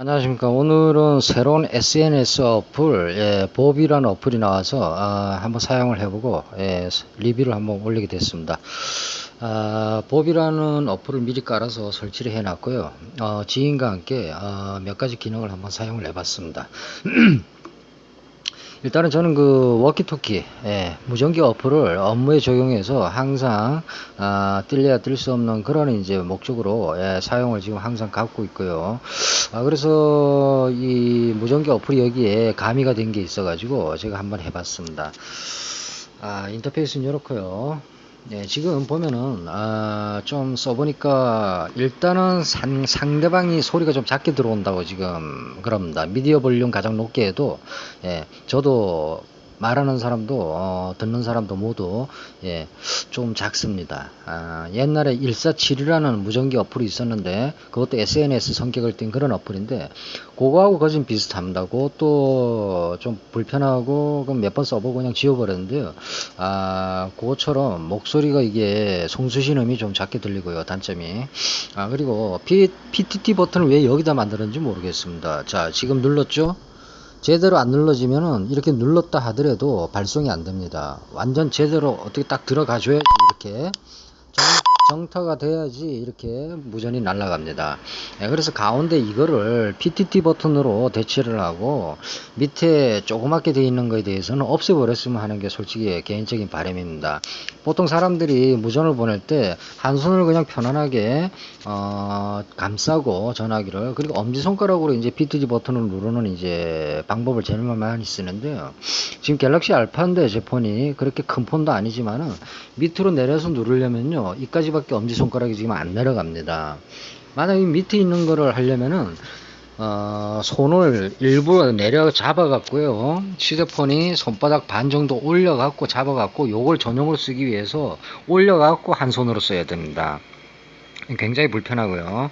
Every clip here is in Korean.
안녕하십니까. 오늘은 새로운 SNS 어플, 예, 보비라는 어플이 나와서 아, 한번 사용을 해보고 예, 리뷰를 한번 올리게 됐습니다. 아, 보비라는 어플을 미리 깔아서 설치를 해놨고요. 어, 지인과 함께 어, 몇 가지 기능을 한번 사용을 해봤습니다. 일단은 저는 그 워키토키 예, 무전기 어플을 업무에 적용해서 항상 아, 뜰래야 뜰 수 없는 그런 이제 목적으로 예, 사용을 지금 항상 갖고 있고요. 아, 그래서 이 무전기 어플이 여기에 가미가 된 게 있어 가지고 제가 한번 해봤습니다. 아, 인터페이스는 이렇고요. 네, 지금 보면은 아, 좀 써보니까 일단은 상, 상대방이 소리가 좀 작게 들어온다고 지금 그럽니다. 미디어 볼륨 가장 높게 해도 예, 저도 말하는 사람도 어, 듣는 사람도 모두 예, 좀 작습니다. 아, 옛날에 147이라는 무전기 어플이 있었는데 그것도 SNS 성격을 띈 그런 어플인데 그거하고 거진 비슷합니다. 그것도 좀 불편하고 몇 번 써보고 그냥 지워버렸는데요. 아, 그것처럼 목소리가 이게 송수신 음이 좀 작게 들리고요. 단점이. 아, 그리고 P, PTT 버튼을 왜 여기다 만드는지 모르겠습니다. 자, 지금 눌렀죠? 제대로 안 눌러지면은 이렇게 눌렀다 하더라도 발송이 안 됩니다. 완전 제대로 어떻게 딱 들어가 줘야지 이렇게 정, 정타가 돼야지 이렇게 무전이 날아갑니다. 네, 그래서 가운데 이거를 PTT 버튼으로 대체를 하고 밑에 조그맣게 되어 있는 거에 대해서는 없애버렸으면 하는 게 솔직히 개인적인 바람입니다. 보통 사람들이 무전을 보낼 때 한 손을 그냥 편안하게 어, 감싸고 전화기를 그리고 엄지손가락으로 이제 PTT 버튼을 누르는 이제 방법을 제일 많이 쓰는데요. 지금 갤럭시 알파인데 제 폰이 그렇게 큰 폰도 아니지만은 밑으로 내려서 누르려면요 이까지 밖에 엄지손가락이 지금 안 내려갑니다. 만약에 밑에 있는 거를 하려면은 어, 손을 일부러 내려 잡아 갖고요 휴대폰이 손바닥 반 정도 올려 갖고 잡아 갖고 요걸 전용으로 쓰기 위해서 올려 갖고 한 손으로 써야 됩니다 굉장히 불편하고요.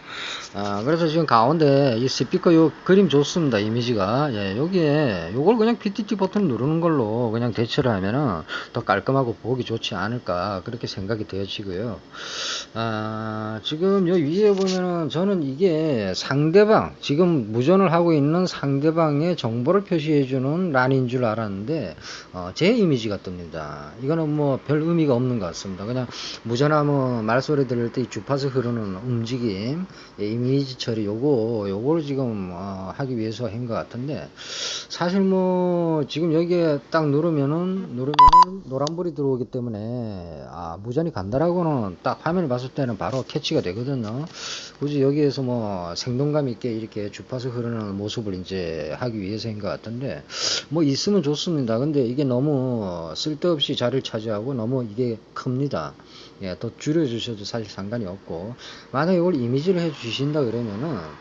아, 그래서 지금 가운데 이 스피커 요 그림 좋습니다. 이미지가. 예, 여기에 요걸 그냥 PTT 버튼 누르는 걸로 그냥 대처를 하면은 더 깔끔하고 보기 좋지 않을까 그렇게 생각이 되어지고요. 아, 지금 요 위에 보면은 저는 이게 상대방 지금 무전을 하고 있는 상대방의 정보를 표시해주는 란인 줄 알았는데 어, 제 이미지가 뜹니다. 이거는 뭐 별 의미가 없는 것 같습니다. 그냥 무전하면 말소리 들을 때 주파수 흐르 그러는 움직임, 예, 이미지 처리 요거 요걸 지금 어, 하기 위해서 한 것 같은데 사실 뭐 지금 여기에 딱 누르면은 누르면은 노란불이 들어오기 때문에 아 무전이 간다라고는 딱 화면을 봤을 때는 바로 캐치가 되거든요. 굳이 여기에서 뭐 생동감 있게 이렇게 주파수 흐르는 모습을 이제 하기 위해서인 것 같은데 뭐 있으면 좋습니다. 근데 이게 너무 쓸데없이 자리를 차지하고 너무 이게 큽니다. 예, 더 줄여주셔도 사실 상관이 없고 만약에 이걸 이미지를 해 주신다 그러면은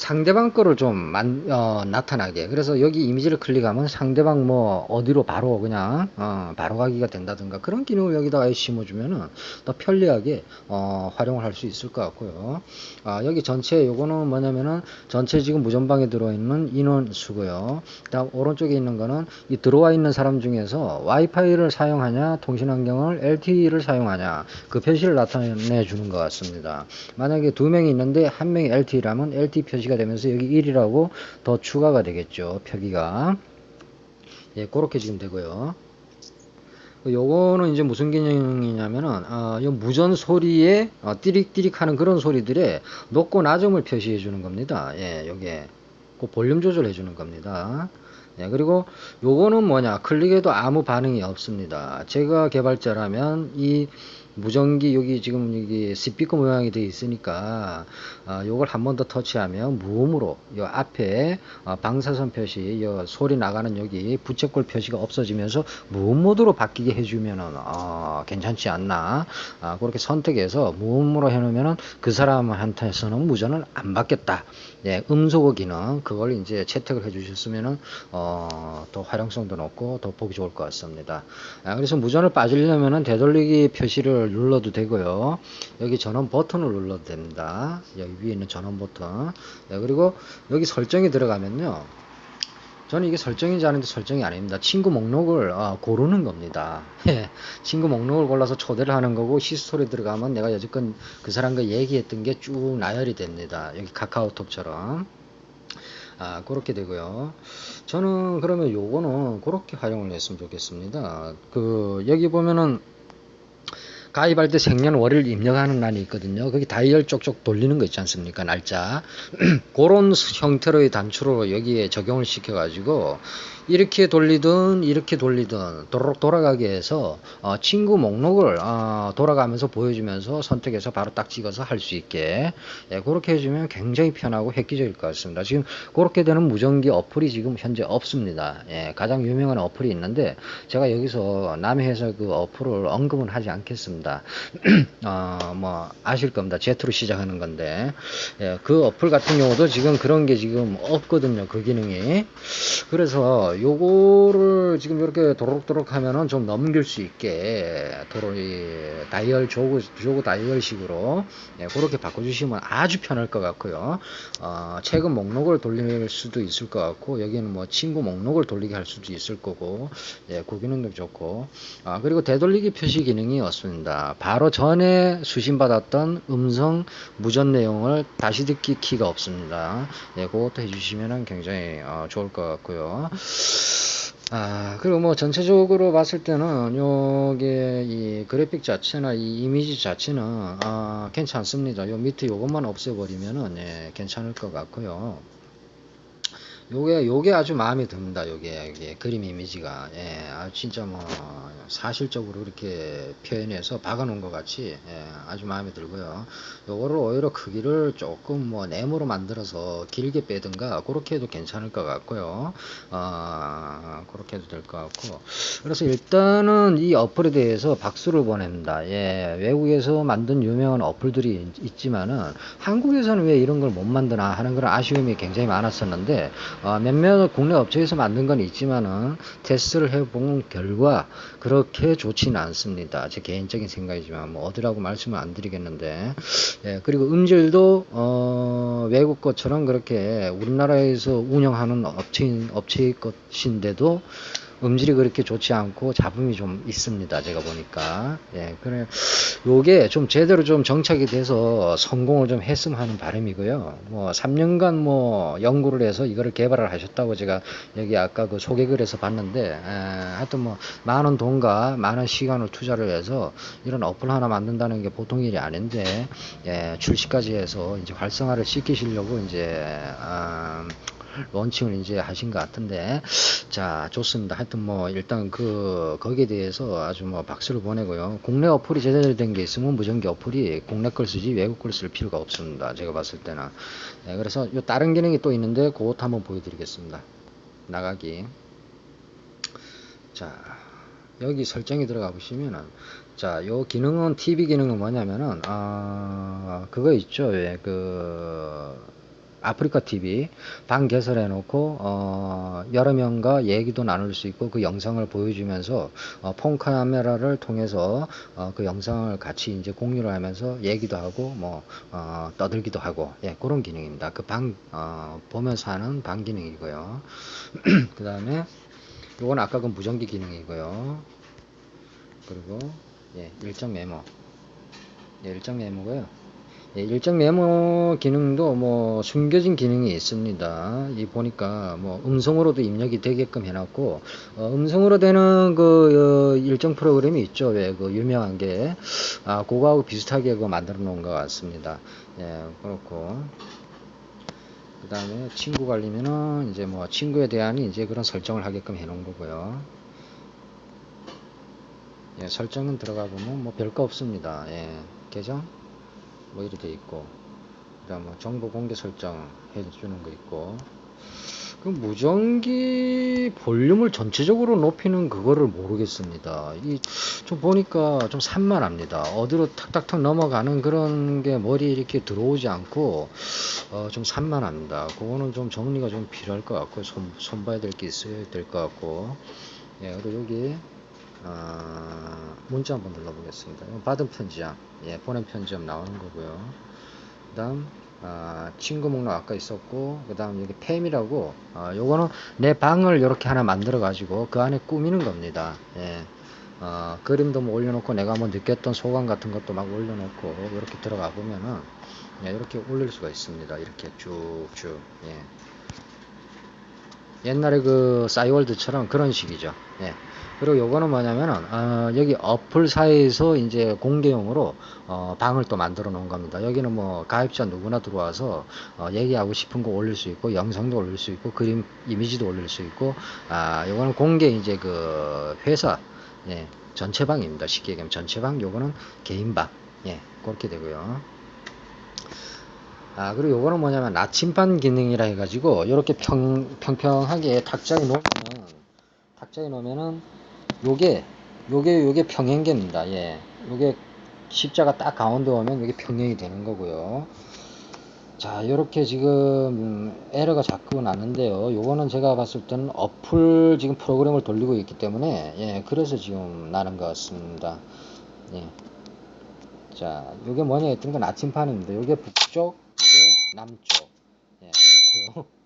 상대방 거를 좀 만, 어, 나타나게. 그래서 여기 이미지를 클릭하면 상대방 뭐 어디로 바로 그냥 어, 바로 가기가 된다든가 그런 기능을 여기다가 심어주면은 더 편리하게 어, 활용을 할 수 있을 것 같고요. 아, 여기 전체 요거는 뭐냐면은 전체 지금 무전방에 들어있는 인원수고요. 다음 오른쪽에 있는 거는 이 들어와 있는 사람 중에서 와이파이를 사용하냐 통신 환경을 LTE를 사용하냐 그 표시를 나타내 주는 것 같습니다. 만약에 두 명이 있는데 한 명이 LTE라면 LTE 표시 표시가 되면서 여기 1이라고 더 추가가 되겠죠. 표기가. 예, 그렇게 지금 되고요. 요거는 이제 무슨 개념이냐면은 어, 요 무전 소리에 어, 띠릭띠릭 하는 그런 소리들의 높고 낮음을 표시해 주는 겁니다. 예, 요게 그 볼륨 조절해 주는 겁니다. 예, 그리고 요거는 뭐냐 클릭해도 아무 반응이 없습니다. 제가 개발자라면 이 무전기 여기 지금 여기 스피커 모양이 되어 있으니까 어, 요걸 한 번 더 터치하면 무음으로 요 앞에 어, 방사선 표시 요 소리 나가는 여기 부채꼴 표시가 없어지면서 무음 모드로 바뀌게 해주면은 어, 괜찮지 않나 아, 그렇게 선택해서 무음으로 해놓으면은 그 사람한테서는 무전을 안 받겠다 예, 음소거 기능 그걸 이제 채택을 해주셨으면은 어, 더 활용성도 높고 더 보기 좋을 것 같습니다. 아, 그래서 무전을 빠지려면은 되돌리기 표시를 눌러도 되고요. 여기 전원 버튼을 눌러도 됩니다. 여기 위에 있는 전원 버튼. 네, 그리고 여기 설정이 들어가면요. 저는 이게 설정인지 아는데 설정이 아닙니다. 친구 목록을 어, 고르는 겁니다. 예, 친구 목록을 골라서 초대를 하는 거고 히스토리 들어가면 내가 여지껏 그 사람과 얘기했던 게 쭉 나열이 됩니다. 여기 카카오톡처럼. 아, 그렇게 되고요. 저는 그러면 요거는 그렇게 활용을 했으면 좋겠습니다. 그, 여기 보면은 가입할 때 생년월일 입력하는欄이 있거든요. 거기 다이얼 쪽쪽 돌리는 거 있지 않습니까? 날짜. 그런 형태로의 단추로 여기에 적용을 시켜가지고 이렇게 돌리든 이렇게 돌리든 도록 돌아가게 해서 어, 친구 목록을 어, 돌아가면서 보여주면서 선택해서 바로 딱 찍어서 할 수 있게 예, 그렇게 해주면 굉장히 편하고 획기적일 것 같습니다. 지금 그렇게 되는 무전기 어플이 지금 현재 없습니다. 예, 가장 유명한 어플이 있는데 제가 여기서 회사 그 어플을 언급은 하지 않겠습니다. 어, 뭐 아실 겁니다. 제트로 시작하는 건데 예, 그 어플 같은 경우도 지금 그런 게 지금 없거든요. 그 기능이 그래서 요거를 지금 이렇게 도록도록 하면은 좀 넘길 수 있게 도로 이 다이얼 조그 조그 다이얼식으로 예, 그렇게 바꿔주시면 아주 편할 것 같고요. 어, 최근 목록을 돌릴 수도 있을 것 같고 여기는 뭐 친구 목록을 돌리게 할 수도 있을 거고 예, 그 기능도 좋고 아, 그리고 되돌리기 표시 기능이 없습니다. 바로 전에 수신 받았던 음성 무전 내용을 다시 듣기 키가 없습니다. 예, 그것도 해주시면 굉장히 어, 좋을 것 같고요. 아, 그리고 뭐 전체적으로 봤을 때는 요게 이 그래픽 자체나 이 이미지 자체는 아, 괜찮습니다. 요 밑에 요것만 없애버리면은 예, 괜찮을 것 같고요. 요게 요게 아주 마음에 듭니다. 요게 이게 그림 이미지가 예, 아 진짜 뭐 사실적으로 이렇게 표현해서 박아놓은 것 같이 예, 아주 마음에 들고요. 요거를 오히려 크기를 조금 뭐 네모로 만들어서 길게 빼든가 그렇게 해도 괜찮을 것 같고요. 어, 그렇게 해도 될 것 같고 그래서 일단은 이 어플에 대해서 박수를 보냅니다. 예, 외국에서 만든 유명한 어플들이 있지만은 한국에서는 왜 이런 걸 못 만드나 하는 그런 아쉬움이 굉장히 많았었는데 어, 몇몇 국내 업체에서 만든 건 있지만은 테스트를 해본 결과 그렇게 좋지는 않습니다. 제 개인적인 생각이지만 뭐 어디라고 말씀을 안 드리겠는데 예, 그리고 음질도 어, 외국 것처럼 그렇게 우리나라에서 운영하는 업체인 업체의 것인데도 음질이 그렇게 좋지 않고 잡음이 좀 있습니다. 제가 보니까. 예, 그래. 요게 좀 제대로 좀 정착이 돼서 성공을 좀 했으면 하는 바람이고요. 뭐 3년간 뭐 연구를 해서 이거를 개발을 하셨다고 제가 여기 아까 그 소개글에서 봤는데, 에, 하여튼 뭐 많은 돈과 많은 시간을 투자를 해서 이런 어플 하나 만든다는 게 보통 일이 아닌데, 예, 출시까지 해서 이제 활성화를 시키시려고 이제, 아, 론칭을 이제 하신 것 같은데. 자 좋습니다. 하여튼 뭐 일단 그 거기에 대해서 아주 뭐 박수를 보내고요. 국내 어플이 제대로 된 게 있으면 무전기 어플이 국내 걸 쓰지 외국 걸 쓸 필요가 없습니다. 제가 봤을 때는. 네, 그래서 요 다른 기능이 또 있는데 그것도 한번 보여드리겠습니다. 나가기. 자 여기 설정이 들어가 보시면은 자, 요 기능은 TV 기능은 뭐냐면은 아 그거 있죠. 예, 그 아프리카 TV 방 개설해 놓고 어, 여러 명과 얘기도 나눌 수 있고 그 영상을 보여주면서 어, 폰 카메라를 통해서 어, 그 영상을 같이 이제 공유를 하면서 얘기도 하고 뭐 어, 떠들기도 하고 예, 그런 기능입니다. 그방 어, 보면서 하는 방 기능이고요. 그 다음에 요건 아까 그 무전기 기능이고요. 그리고 예, 일정 메모 예, 일정 메모고요. 예, 일정 메모 기능도 뭐 숨겨진 기능이 있습니다. 이 보니까 뭐 음성으로도 입력이 되게끔 해놨고 어, 음성으로 되는 그 어, 일정 프로그램이 있죠. 왜 그 유명한 게 아, 그거하고 비슷하게 그 만들어 놓은 것 같습니다. 예, 그렇고 그 다음에 친구 관리면은 이제 뭐 친구에 대한 이제 그런 설정을 하게끔 해 놓은 거고요. 예, 설정은 들어가 보면 뭐 별거 없습니다. 예, 계정 뭐 이렇게 돼 있고 그다음 뭐 정보 공개 설정 해주는 거 있고 그 무전기 볼륨을 전체적으로 높이는 그거를 모르겠습니다. 이 좀 보니까 좀 산만합니다. 어디로 탁탁탁 넘어가는 그런 게 머리에 이렇게 들어오지 않고 어, 좀 산만합니다. 그거는 좀 정리가 좀 필요할 것 같고 손, 손 봐야 될 게 있어야 될 것 같고 예, 그리고 여기 어, 문자 한번 눌러보겠습니다. 받은 편지야. 예, 보낸 편지함 나오는 거고요. 그 다음 어, 친구 목록 아까 있었고 그 다음 여기 팸이라고 어, 요거는 내 방을 이렇게 하나 만들어 가지고 그 안에 꾸미는 겁니다 예. 어, 그림도 뭐 올려놓고 내가 뭐 느꼈던 소감 같은 것도 막 올려놓고 이렇게 들어가 보면은 예, 이렇게 올릴 수가 있습니다 이렇게 쭉쭉 예. 옛날에 그 싸이월드처럼 그런 식이죠. 예. 그리고 요거는 뭐냐면은 어, 여기 어플 사이에서 이제 공개용으로 어, 방을 또 만들어 놓은 겁니다. 여기는 뭐 가입자 누구나 들어와서 어, 얘기하고 싶은 거 올릴 수 있고 영상도 올릴 수 있고 그림 이미지도 올릴 수 있고 아 요거는 공개 이제 그 회사 예, 전체 방입니다. 쉽게 얘기하면 전체 방 요거는 개인 방 예, 그렇게 되고요. 아, 그리고 요거는 뭐냐면 나침반 기능이라 해가지고, 요렇게 평, 평평하게 탁자에 놓으면은, 탁자에 놓으면은, 요게, 요게, 요게 평행계입니다. 예. 요게 십자가 딱 가운데 오면 요게 평행이 되는 거고요. 자, 요렇게 지금 에러가 자꾸 나는데요. 요거는 제가 봤을 때는 어플 지금 프로그램을 돌리고 있기 때문에, 예, 그래서 지금 나는 것 같습니다. 예. 자, 요게 뭐냐 했던 건 아침판입니다. 요게 북쪽, 요게 남쪽. 예, 이렇고요.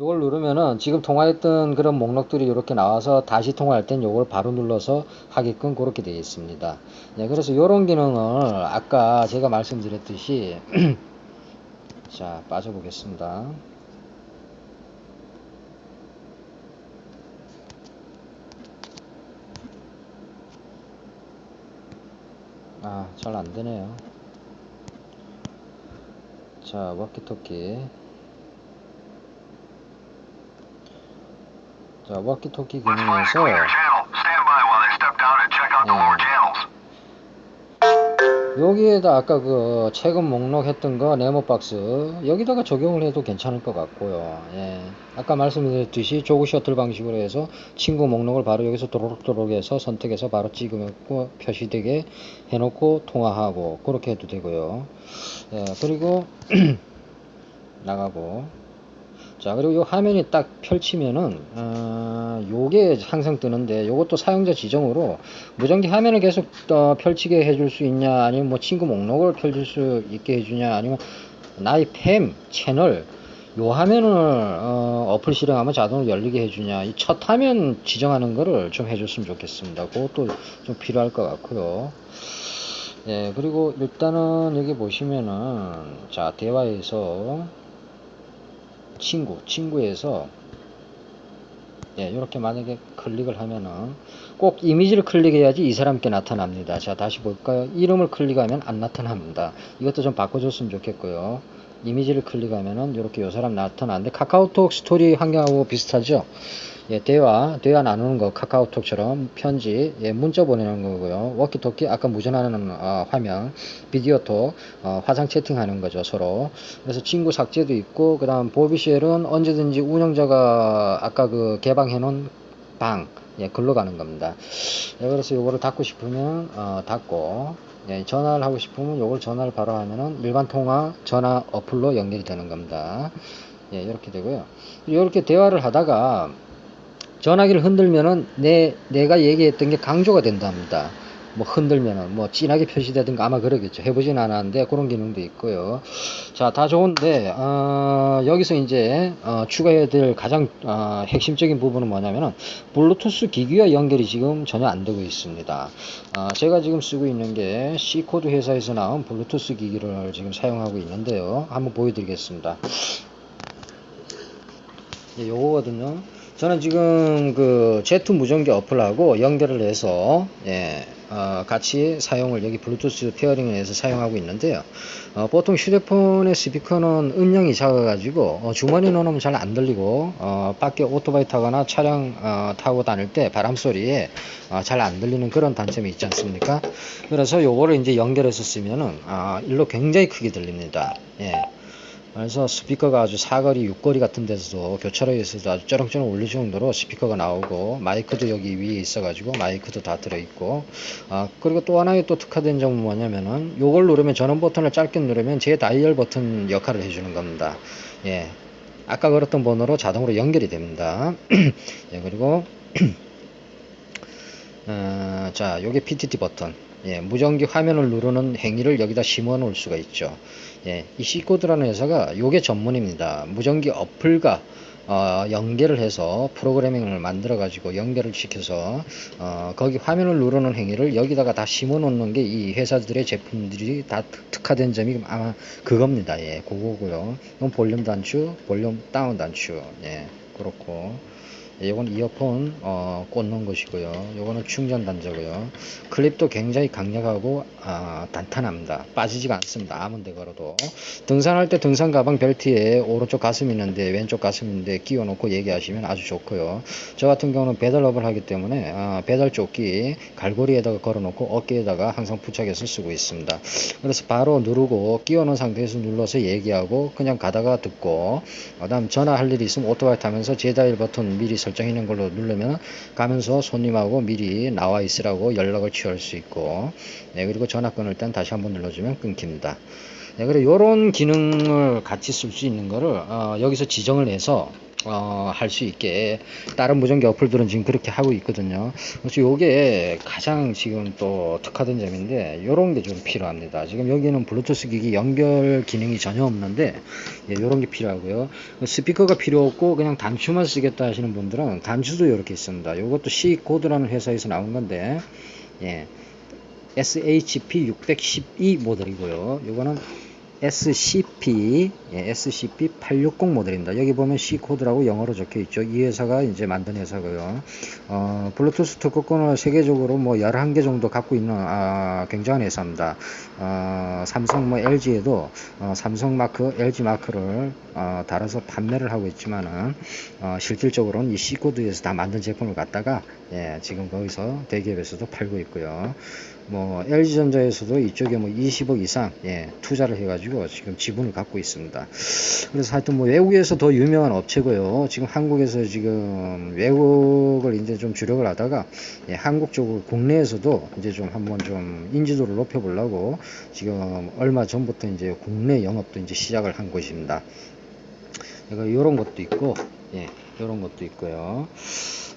요걸 누르면은 지금 통화했던 그런 목록들이 이렇게 나와서 다시 통화할 땐 요걸 바로 눌러서 하게끔 그렇게 되어 있습니다. 예, 그래서 요런 기능을 아까 제가 말씀드렸듯이 자, 빠져보겠습니다. 아, 잘 안 되네요. 자, 워키토키. 자, 워키토키 기능에서 channels. 여기에다 아까 그 최근 목록 했던 거 네모 박스 여기다가 적용을 해도 괜찮을 것 같고요. 예. 아까 말씀드렸듯이 조그 셔틀 방식으로 해서 친구 목록을 바로 여기서 도록도록 해서 선택해서 바로 찍으고 표시되게 해놓고 통화하고 그렇게 해도 되고요. 예. 그리고 나가고 자 그리고 이 화면이 딱 펼치면은 어, 요게 항상 뜨는데 요것도 사용자 지정으로 무전기 화면을 계속 어, 펼치게 해줄 수 있냐 아니면 뭐 친구 목록을 펼칠 수 있게 해주냐 아니면 나의 팸 채널 요 화면을 어, 어플 실행하면 자동으로 열리게 해주냐 이 첫 화면 지정하는 거를 좀 해줬으면 좋겠습니다. 그것도 좀 필요할 것 같고요. 예 그리고 일단은 여기 보시면은 자 대화에서 친구, 친구에서 예, 이렇게 만약에 클릭을 하면은 꼭 이미지를 클릭해야지 이 사람께 나타납니다. 자, 다시 볼까요? 이름을 클릭하면 안 나타납니다. 이것도 좀 바꿔줬으면 좋겠고요. 이미지를 클릭하면은 이렇게 요 사람 나타나는데 카카오톡 스토리 환경하고 비슷하죠? 예, 대화, 대화 나누는 거 카카오톡처럼 편지, 예, 문자 보내는 거고요. 워키토키 아까 무전하는 어, 화면, 비디오톡, 어, 화상 채팅하는 거죠 서로. 그래서 친구 삭제도 있고, 그다음 보비쉘은 언제든지 운영자가 아까 그 개방해놓은 방, 예, 글로 가는 겁니다. 예, 그래서 요거를 닫고 싶으면 어, 닫고. 예, 전화를 하고 싶으면 요걸 전화를 바로 하면은 일반 통화 전화 어플로 연결이 되는 겁니다. 예, 이렇게 되고요. 이렇게 대화를 하다가 전화기를 흔들면은 내 내가 얘기했던 게 강조가 된답니다. 뭐 흔들면은 뭐 진하게 표시되든가 아마 그러겠죠. 해보진 않았는데 그런 기능도 있고요. 자, 다 좋은데 어, 여기서 이제 어, 추가해야 될 가장 어, 핵심적인 부분은 뭐냐면은 블루투스 기기와 연결이 지금 전혀 안 되고 있습니다. 어, 제가 지금 쓰고 있는 게 C코드 회사에서 나온 블루투스 기기를 지금 사용하고 있는데요. 한번 보여드리겠습니다. 예, 요거거든요. 저는 지금 그 제트 무전기 어플하고 연결을 해서 예, 어, 같이 사용을 여기 블루투스 페어링을 해서 사용하고 있는데요. 어, 보통 휴대폰의 스피커는 음량이 작아 가지고 어, 주머니 넣으면 잘 안 들리고 어, 밖에 오토바이 타거나 차량 어, 타고 다닐 때 바람 소리에 어, 잘안 들리는 그런 단점이 있지 않습니까? 그래서 요거를 이제 연결해서 쓰면은 아, 일로 굉장히 크게 들립니다. 예. 그래서 스피커가 아주 사거리, 육거리 같은 데서도 교차로에서도 아주 쩌렁쩌렁 울릴 정도로 스피커가 나오고 마이크도 여기 위에 있어가지고 마이크도 다 들어있고 아 그리고 또 하나의 또 특화된 점은 뭐냐면은 요걸 누르면 전원 버튼을 짧게 누르면 제 다이얼 버튼 역할을 해주는 겁니다. 예. 아까 걸었던 번호로 자동으로 연결이 됩니다. 예, 그리고 어, 자, 요게 PTT 버튼. 예, 무전기 화면을 누르는 행위를 여기다 심어 놓을 수가 있죠. 예, 이 C코드라는 회사가 요게 전문입니다. 무전기 어플과 어, 연결을 해서 프로그래밍을 만들어 가지고 연결을 시켜서 어, 거기 화면을 누르는 행위를 여기다가 다 심어 놓는 게 이 회사들의 제품들이 다 특- 특화된 점이 아마 그겁니다. 예, 그거고요. 이건 볼륨 단추, 볼륨 다운 단추. 예, 그렇고 예, 요건 이어폰 어, 꽂는 것이고요. 요거는 충전 단자고요. 클립도 굉장히 강력하고 아, 단단합니다. 빠지지가 않습니다. 아무데 걸어도 등산할 때 등산 가방 벨트에 오른쪽 가슴 있는데 왼쪽 가슴 있는데 끼워 놓고 얘기하시면 아주 좋고요. 저 같은 경우는 배달업을 하기 때문에 아, 배달 조끼 갈고리에다가 걸어 놓고 어깨에다가 항상 부착해서 쓰고 있습니다. 그래서 바로 누르고 끼워 놓은 상태에서 눌러서 얘기하고 그냥 가다가 듣고 그다음 전화할 일이 있으면 오토바이 타면서 제다일 버튼 미리 설 정해 있는 걸로 누르면 가면서 손님하고 미리 나와 있으라고 연락을 취할 수 있고 네, 그리고 전화 끊을 땐 다시 한번 눌러주면 끊깁니다. 네, 그리고 이런 기능을 같이 쓸 수 있는 거를 어, 여기서 지정을 해서 어, 할 수 있게 다른 무전기 어플들은 지금 그렇게 하고 있거든요. 요게 가장 지금 또 특화된 점인데 요런 게 좀 필요합니다. 지금 여기는 블루투스 기기 연결 기능이 전혀 없는데 예, 요런 게 필요하고요. 스피커가 필요 없고 그냥 단추만 쓰겠다 하시는 분들은 단추도 이렇게 있습니다. 요것도 C 코드라는 회사에서 나온 건데 예. SHP612 모델이고요. 요거는 SCP, 예, SCP-860 모델입니다. 여기 보면 C 코드라고 영어로 적혀 있죠. 이 회사가 이제 만든 회사고요. 어, 블루투스 특허권을 세계적으로 뭐 11개 정도 갖고 있는 아, 굉장한 회사입니다. 어, 삼성 뭐 LG에도 어, 삼성 마크, LG 마크를 어, 달아서 판매를 하고 있지만은 어, 실질적으로는 이 C 코드에서 다 만든 제품을 갖다가 예, 지금 거기서 대기업에서도 팔고 있고요. 뭐 LG전자에서도 이쪽에 뭐 20억 이상 예, 투자를 해가지고 지금 지분을 갖고 있습니다. 그래서 하여튼 뭐 외국에서 더 유명한 업체고요. 지금 한국에서 지금 외국을 이제 좀 주력을 하다가 예, 한국 쪽을 국내에서도 이제 좀 한번 좀 인지도를 높여보려고 지금 얼마 전부터 이제 국내 영업도 이제 시작을 한 곳입니다. 이런 것도 있고 예, 이런 것도 있고요.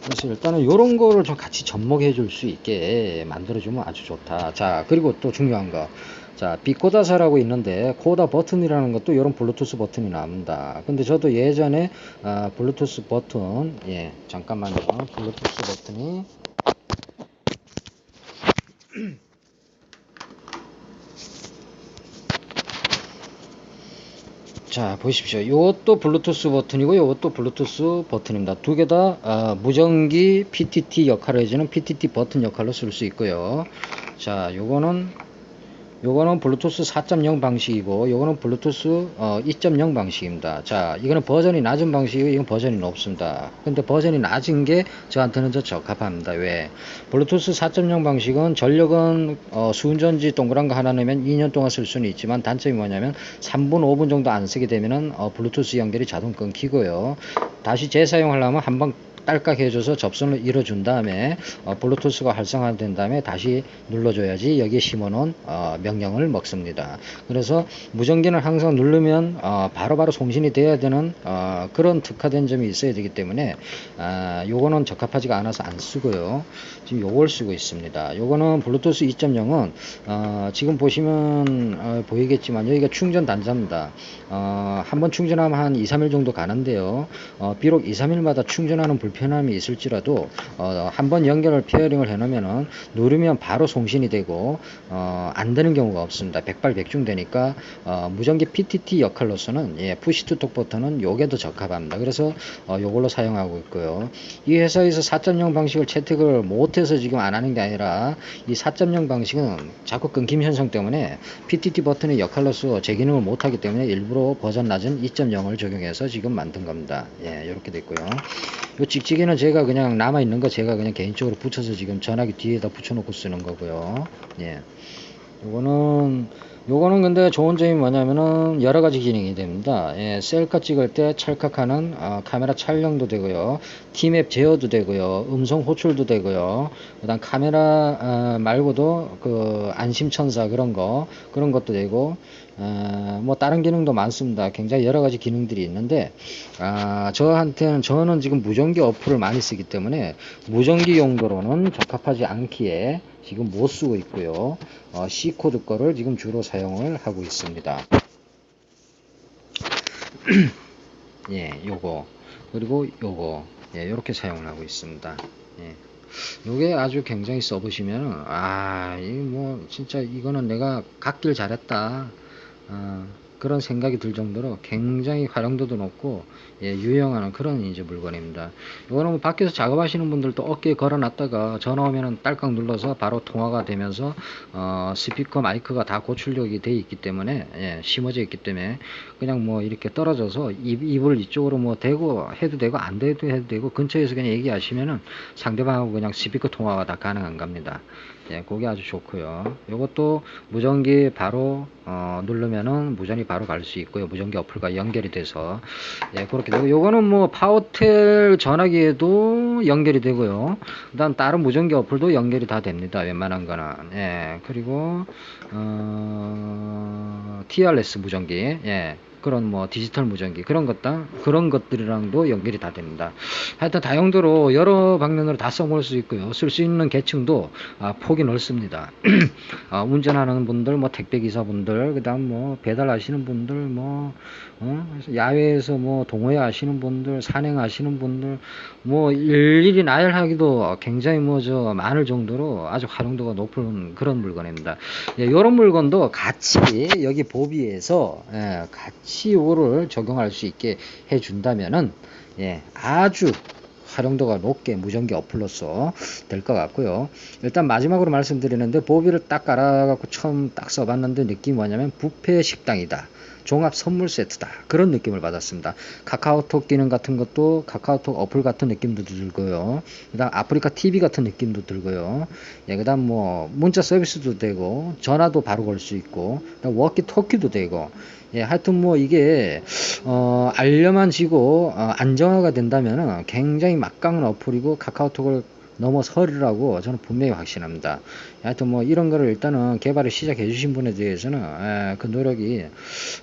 그래서 일단은 이런 거를 좀 같이 접목해 줄 수 있게 만들어 주면 아주 좋다. 자, 그리고 또 중요한 거. 자, 비코다사라고 있는데 코다 버튼이라는 것도 이런 블루투스 버튼이 나옵니다. 근데 저도 예전에 아, 블루투스 버튼, 예, 잠깐만요. 블루투스 버튼이 자 보십시오. 이것도 블루투스 버튼이고 이것도 블루투스 버튼입니다. 두 개다 아, 무전기 PTT 역할을 해주는 PTT 버튼 역할로 쓸 수 있고요. 자 요거는 요거는 블루투스 4.0 방식이고 요거는 블루투스 어, 2.0 방식입니다. 자 이거는 버전이 낮은 방식이고 이건 버전이 높습니다. 근데 버전이 낮은 게 저한테는 더 적합합니다. 왜? 블루투스 4.0 방식은 전력은 어, 수은전지 동그란 거 하나 넣으면 2년 동안 쓸 수는 있지만 단점이 뭐냐면 3분 5분 정도 안 쓰게 되면은 어, 블루투스 연결이 자동 끊기고요. 다시 재사용하려면 한번 딸깍 해줘서 접선을 이뤄준 다음에 어, 블루투스가 활성화된 다음에 다시 눌러줘야지 여기에 심어놓은 어, 명령을 먹습니다. 그래서 무전기는 항상 누르면 어, 바로바로 바로 송신이 돼야 되는 어, 그런 특화된 점이 있어야 되기 때문에 아, 요거는 적합하지가 않아서 안 쓰고요. 지금 요걸 쓰고 있습니다. 요거는 블루투스 2.0은 어, 지금 보시면 어, 보이겠지만 여기가 충전 단자입니다. 어, 한번 충전하면 한 2, 3일 정도 가는데요. 어, 비록 2, 3일마다 충전하는 불 편함이 있을지라도 어, 한번 연결을 페어링을 해놓으면은 누르면 바로 송신이 되고 어, 안 되는 경우가 없습니다. 백발백중 되니까 어, 무전기 PTT 역할로서는 예, 푸시투톡 버튼은 요게 더 적합합니다. 그래서 어, 요걸로 사용하고 있고요. 이 회사에서 4.0 방식을 채택을 못해서 지금 안 하는 게 아니라 이 4.0 방식은 자꾸 끊김 현상 때문에 PTT 버튼의 역할로서 제 기능을 못하기 때문에 일부러 버전 낮은 2.0을 적용해서 지금 만든 겁니다. 예, 이렇게 됐고요. 요 찍찍이는 제가 그냥 남아 있는 거 제가 그냥 개인적으로 붙여서 지금 전화기 뒤에다 붙여놓고 쓰는 거고요. 예. 요거는 요거는 근데 좋은 점이 뭐냐면은 여러 가지 기능이 됩니다. 예, 셀카 찍을 때 찰칵하는 어, 카메라 촬영도 되고요. 티맵 제어도 되고요. 음성 호출도 되고요. 그 다음 카메라 어, 말고도 그 안심천사 그런 거 그런 것도 되고 어, 뭐 다른 기능도 많습니다. 굉장히 여러 가지 기능들이 있는데 아, 저한테는 저는 지금 무전기 어플을 많이 쓰기 때문에 무전기 용도로는 적합하지 않기에 지금 못 쓰고 있고요. 어, C코드 거를 지금 주로 사용을 하고 있습니다. 예, 요거 그리고 요거 예, 이렇게 사용을 하고 있습니다. 예. 요게 아주 굉장히 써보시면 아, 이 뭐 진짜 이거는 내가 갖길 잘했다. 어, 그런 생각이 들 정도로 굉장히 활용도도 높고 예, 유용한 그런 이제 물건입니다. 이거는 뭐 밖에서 작업하시는 분들도 어깨에 걸어놨다가 전화 오면은 딸깍 눌러서 바로 통화가 되면서 어, 스피커 마이크가 다 고출력이 돼 있기 때문에 예, 심어져 있기 때문에 그냥 뭐 이렇게 떨어져서 입, 입을 이쪽으로 뭐 대고 해도 되고 안 돼도 해도 되고 근처에서 그냥 얘기하시면은 상대방하고 그냥 스피커 통화가 다 가능한 겁니다. 예, 그게 아주 좋고요. 이것도 무전기 바로 어, 누르면은 무전이 바로 갈 수 있고요. 무전기 어플과 연결이 돼서 예, 그렇게 되고 요거는 뭐 파워텔 전화기에도 연결이 되고요. 그다음 다른 무전기 어플도 연결이 다 됩니다. 웬만한 거는 예, 그리고 어, TRS 무전기 예. 그런 뭐 디지털 무전기 그런 것다 그런 것들이랑도 연결이 다 됩니다. 하여튼 다용도로 여러 방면으로 다 써볼 수 있고요. 쓸 수 있는 계층도 아, 폭이 넓습니다. 아, 운전하는 분들, 뭐 택배 기사분들, 그다음 뭐 배달하시는 분들, 뭐 어? 야외에서 뭐 동호회 하시는 분들, 산행하시는 분들, 뭐 일일이 나열하기도 굉장히 뭐 저 많을 정도로 아주 활용도가 높은 그런 물건입니다. 예, 이런 물건도 같이 여기 보비에서 예, 같이 요거를 적용할 수 있게 해준다면은 예, 아주 활용도가 높게 무전기 어플로서 될 것 같고요. 일단 마지막으로 말씀드리는데 보비를 딱 깔아갖고 처음 딱 써봤는데 느낌이 뭐냐면 부페 식당이다. 종합 선물 세트다. 그런 느낌을 받았습니다. 카카오톡 기능 같은 것도 카카오톡 어플 같은 느낌도 들고요. 그 다음 아프리카 TV 같은 느낌도 들고요. 예, 그 다음 뭐 문자 서비스도 되고 전화도 바로 걸 수 있고 그다음 워키토키도 되고 예, 하여튼 뭐 이게 어, 알려만 지고 어, 안정화가 된다면 굉장히 막강한 어플이고 카카오톡을 넘어서리라고 저는 분명히 확신합니다. 하여튼 뭐 이런 거를 일단은 개발을 시작해 주신 분에 대해서는 에, 그 노력이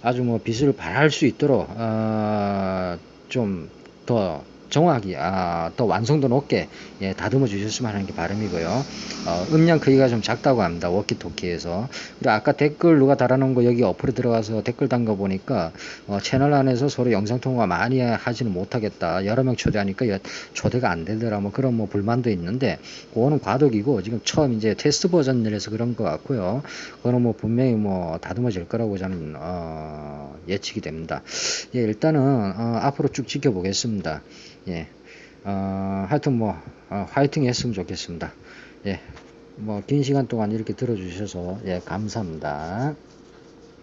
아주 뭐 빛을 발할 수 있도록 어, 좀더 정확히 아, 더 완성도 높게 예, 다듬어 주셨으면 하는 게 바람이고요. 어, 음량 크기가 좀 작다고 합니다. 워키토키에서. 그리고 아까 댓글 누가 달아놓은 거 여기 어플에 들어가서 댓글 담가 보니까 어, 채널 안에서 서로 영상 통화 많이 하지는 못하겠다. 여러 명 초대하니까 여- 초대가 안 되더라. 뭐 그런 뭐 불만도 있는데 그거는 과도기고 지금 처음 이제 테스트 버전이라서 그런 것 같고요. 그거는 뭐 분명히 뭐 다듬어질 거라고 저는 어, 예측이 됩니다. 예, 일단은 어, 앞으로 쭉 지켜보겠습니다. 예, 어, 하여튼 뭐 어, 화이팅 했으면 좋겠습니다. 예, 뭐 긴 시간 동안 이렇게 들어주셔서 예 감사합니다.